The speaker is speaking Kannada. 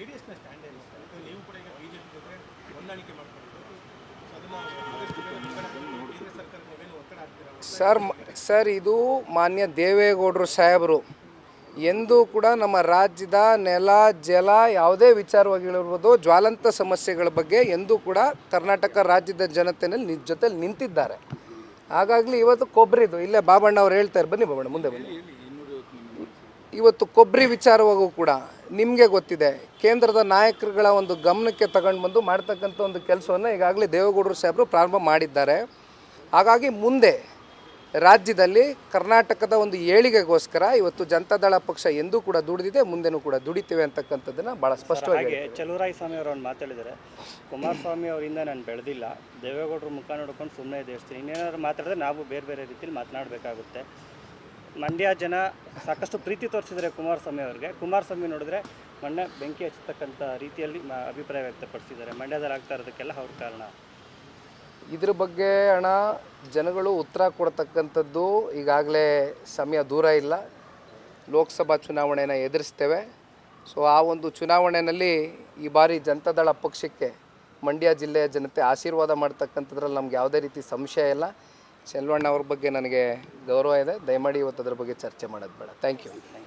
ಜೆ ಡಿ ಎಸ್ನ ಸ್ಟ್ಯಾಂಡ್ ಏನು ಸರ್ ನೀವು ಕೂಡ ಈಗ ಜೊತೆ ಹೊಂದಾಣಿಕೆ ಮಾಡ್ಕೊಂಡಿದ್ದು ಕೇಂದ್ರ ಸರ್ಕಾರಕ್ಕೆ ನೀವೇನು ಒತ್ತಡ ಹಾಕ್ತೀರಾ? ಸರ್ ಮ- ಸರ್ ಇದು ಮಾನ್ಯ ದೇವೇಗೌಡರು ಸಾಹೇಬರು. ಎಂದೂ ಕೂಡ ನಮ್ಮ ರಾಜ್ಯದ ನೆಲ ಜಲ ಯಾವುದೇ ವಿಚಾರವಾಗಿರ್ಬೋದು ಜ್ವಾಲಂತ ಸಮಸ್ಯೆಗಳ ಬಗ್ಗೆ ಎಂದೂ ಕೂಡ ಕರ್ನಾಟಕ ರಾಜ್ಯದ ಜನತೆಯಲ್ಲಿ ನಿ ಜೊತೆಲಿ ನಿಂತಿದ್ದಾರೆ. ಹಾಗಾಗಲಿ ಇವತ್ತು ಕೊಬ್ಬರಿದು ಇಲ್ಲೇ ಬಾಬಣ್ಣ ಅವ್ರು ಹೇಳ್ತಾರೆ ಬನ್ನಿ ಬಾಬಣ್ಣ ಮುಂದೆ ಬನ್ನಿ. ಇವತ್ತು ಕೊಬ್ಬರಿ ವಿಚಾರವಾಗೂ ಕೂಡ ನಿಮಗೆ ಗೊತ್ತಿದೆ ಕೇಂದ್ರದ ನಾಯಕರುಗಳ ಒಂದು ಗಮನಕ್ಕೆ ತಗೊಂಡು ಬಂದು ಮಾಡ್ತಕ್ಕಂಥ ಒಂದು ಕೆಲಸವನ್ನು ಈಗಾಗಲೇ ದೇವೇಗೌಡರು ಸಾಹೇಬರು ಪ್ರಾರಂಭ ಮಾಡಿದ್ದಾರೆ. ಹಾಗಾಗಿ ಮುಂದೆ ರಾಜ್ಯದಲ್ಲಿ ಕರ್ನಾಟಕದ ಒಂದು ಏಳಿಗೆಗೋಸ್ಕರ ಇವತ್ತು ಜನತಾದಳ ಪಕ್ಷ ಎಂದೂ ಕೂಡ ದುಡಿದಿದೆ ಮುಂದೆನೂ ಕೂಡ ದುಡಿತೇವೆ ಅಂತಕ್ಕಂಥದ್ದನ್ನು ಭಾಳ ಸ್ಪಷ್ಟವಾಗಿ ಚಲುವರಾಯ ಸ್ವಾಮಿ ಅವರು ಒಂದು ಮಾತಾಡಿದ್ದಾರೆ. ಕುಮಾರಸ್ವಾಮಿ ಅವರಿಂದ ನಾನು ಬೆಳೆದಿಲ್ಲ. ದೇವೇಗೌಡರು ಮುಖ ನೋಡ್ಕೊಂಡು ಸುಮ್ಮನೆ ದೇವಸ್ಥಾನ ಇನ್ನೇನಾದ್ರು ಮಾತಾಡಿದ್ರೆ ನಾವು ಬೇರೆ ಬೇರೆ ರೀತಿಯಲ್ಲಿ ಮಾತನಾಡಬೇಕಾಗುತ್ತೆ. ಮಂಡ್ಯ ಜನ ಸಾಕಷ್ಟು ಪ್ರೀತಿ ತೋರಿಸಿದ್ದಾರೆ ಕುಮಾರಸ್ವಾಮಿ ಅವರಿಗೆ. ಕುಮಾರಸ್ವಾಮಿ ನೋಡಿದ್ರೆ ಮಂಡ್ಯ ಬೆಂಕಿ ಹಚ್ಚತಕ್ಕಂಥ ರೀತಿಯಲ್ಲಿ ಅಭಿಪ್ರಾಯ ವ್ಯಕ್ತಪಡಿಸಿದ್ದಾರೆ. ಮಂಡ್ಯದಲ್ಲಿ ಆಗ್ತಾ ಇರೋದಕ್ಕೆಲ್ಲ ಅವ್ರ ಕಾರಣ. ಇದ್ರ ಬಗ್ಗೆ ಹಣ ಜನಗಳು ಉತ್ತರ ಕೊಡ್ತಕ್ಕಂಥದ್ದು ಈಗಾಗಲೇ ಸಮಯ ದೂರ ಇಲ್ಲ. ಲೋಕಸಭಾ ಚುನಾವಣೆನ ಎದುರಿಸ್ತೇವೆ. ಸೊ, ಆ ಒಂದು ಚುನಾವಣೆಯಲ್ಲಿ ಈ ಬಾರಿ ಜನತಾದಳ ಪಕ್ಷಕ್ಕೆ ಮಂಡ್ಯ ಜಿಲ್ಲೆಯ ಜನತೆ ಆಶೀರ್ವಾದ ಮಾಡ್ತಕ್ಕಂಥದ್ರಲ್ಲಿ ನಮ್ಗೆ ಯಾವುದೇ ರೀತಿ ಸಂಶಯ ಇಲ್ಲ. ಚೆಲ್ವಣ್ಣ ಅವ್ರ ಬಗ್ಗೆ ನನಗೆ ಗೌರವ ಇದೆ. ದಯಮಾಡಿ ಇವತ್ತು ಅದ್ರ ಬಗ್ಗೆ ಚರ್ಚೆ ಮಾಡೋದು ಬೇಡ. Thank you